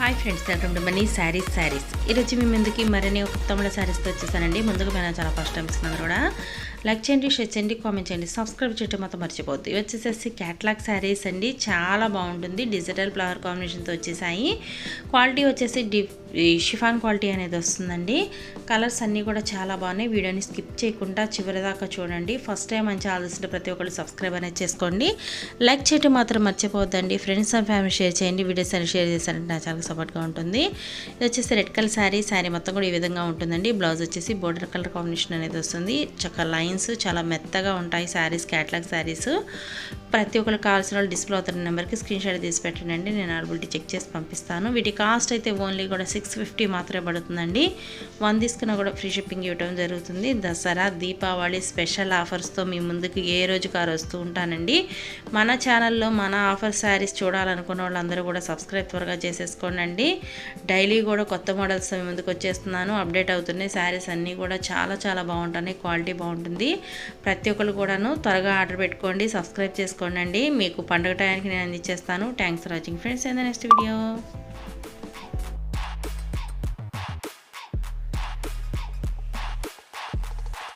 Hi friends welcome to Mani saris saris ఈరోజు మీ ముందుకి మరిన్ని ఒక తమిళ శారీస్తో వచ్చేసానండి. ముందుగా మేము చాలా ఫస్ట్ టైం ఇస్తున్నారు కూడా లైక్ చేయండి షేర్ చేయండి కామెంట్ చేయండి సబ్స్క్రైబ్ చేయడం మాత్రం మర్చిపోద్దు ఇవి వచ్చేసేసి క్యాట్లాగ్ శారీస్ అండి. చాలా బాగుంటుంది. డిజిటల్ ఫ్లవర్ కాంబినేషన్తో వచ్చేసాయి. క్వాలిటీ వచ్చేసి డి ఈ షిఫాన్ క్వాలిటీ అనేది వస్తుందండి. కలర్స్ అన్నీ కూడా చాలా బాగున్నాయి. వీడియోని స్కిప్ చేయకుండా చివరి దాకా చూడండి. ఫస్ట్ టైం మంచి ఆలోచన ప్రతి ఒక్కరు సబ్స్క్రైబ్ అనేది చేసుకోండి. లైక్ చేయటం మాత్రం మర్చిపోవద్దండి. ఫ్రెండ్స్ అండ్ ఫ్యామిలీ షేర్ చేయండి. వీడియోస్ అని షేర్ చేశారంటే నా చాలా సపోర్ట్గా ఉంటుంది. ఇది వచ్చేసి రెడ్ కలర్ శారీ. శారీ మొత్తం కూడా ఈ విధంగా ఉంటుందండి. బ్లౌజ్ వచ్చేసి బోర్డర్ కలర్ కాంబినేషన్ అనేది వస్తుంది. చక్క లైన్స్ చాలా మెత్తగా ఉంటాయి. శారీస్ క్యాట్లాగ్ శారీస్. ప్రతి ఒక్కరికి కావాల్సిన వాళ్ళు డిస్ప్లే అవుతున్న నెంబర్కి స్క్రీన్ షాట్ తీసి పెట్టండి. నేను అవైలబిలిటీ చెక్ చేసి పంపిస్తాను. వీటి కాస్ట్ అయితే ఓన్లీ కూడా సిక్స్ ఫిఫ్టీ మాత్రమే పడుతుందండి. వన్ తీసుకున్నా కూడా ఫ్రీ షిప్పింగ్ ఇవ్వడం జరుగుతుంది. దసరా దీపావళి స్పెషల్ ఆఫర్స్తో మీ ముందుకు ఏ రోజు కారు వస్తూ ఉంటానండి. మన ఛానల్లో మన ఆఫర్ శారీస్ చూడాలనుకున్న వాళ్ళందరూ కూడా సబ్స్క్రైబ్ త్వరగా చేసేసుకోండి డైలీ కూడా కొత్త మోడల్స్ మీ ముందుకు వచ్చేస్తున్నాను. అప్డేట్ అవుతున్నాయి. శారీస్ అన్నీ కూడా చాలా చాలా బాగుంటాయి క్వాలిటీ బాగుంటుంది. ప్రతి ఒక్కరు కూడాను త్వరగా ఆర్డర్ పెట్టుకోండి. సబ్స్క్రైబ్ చేసుకోండి. మీకు పండుగ టయానికి నేను అందించేస్తాను. Thanks for watching friends in the next video